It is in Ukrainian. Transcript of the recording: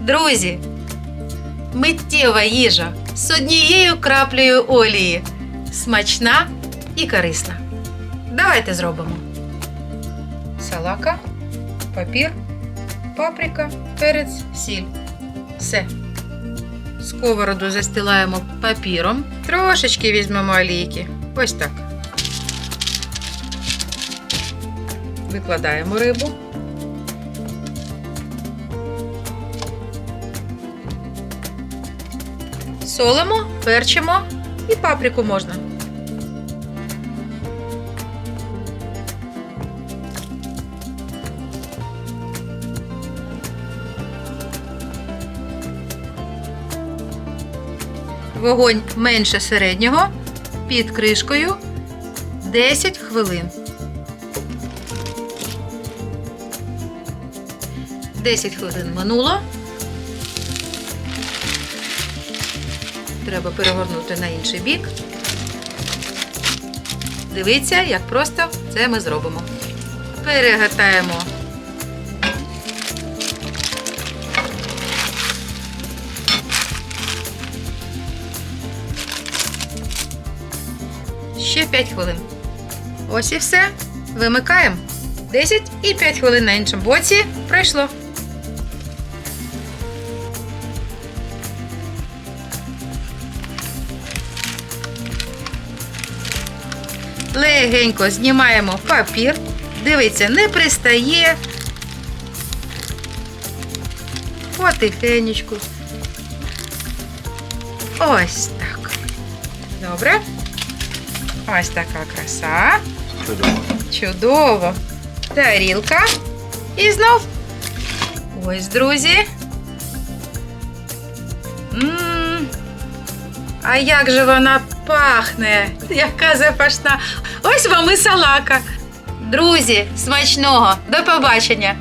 Друзі, миттєва їжа з однією краплею олії. Смачна і корисна. Давайте зробимо. Салака, папір, паприка, перець, сіль. Все. Сковороду застилаємо папіром. Трошечки візьмемо олійки. Ось так. Викладаємо рибу. Солимо, перчимо і паприку можна. Вогонь менше середнього під кришкою 10 хвилин. 10 хвилин минуло. Треба перегорнути на інший бік. Дивіться, як просто це ми зробимо. Перегортаємо. Ще 5 хвилин. Ось і все. Вимикаємо. 10 і 5 хвилин на іншому боці пройшло. Легенько знімаємо папір. Дивіться, не пристає. Потихенечку. Ось так. Добре. Ось така краса. Чудово. Чудово. Тарілка. І знов. Ось, друзі. М, А як же вона пахне? Яка запашна. Ось вам і салака. Друзі, смачного. До побачення.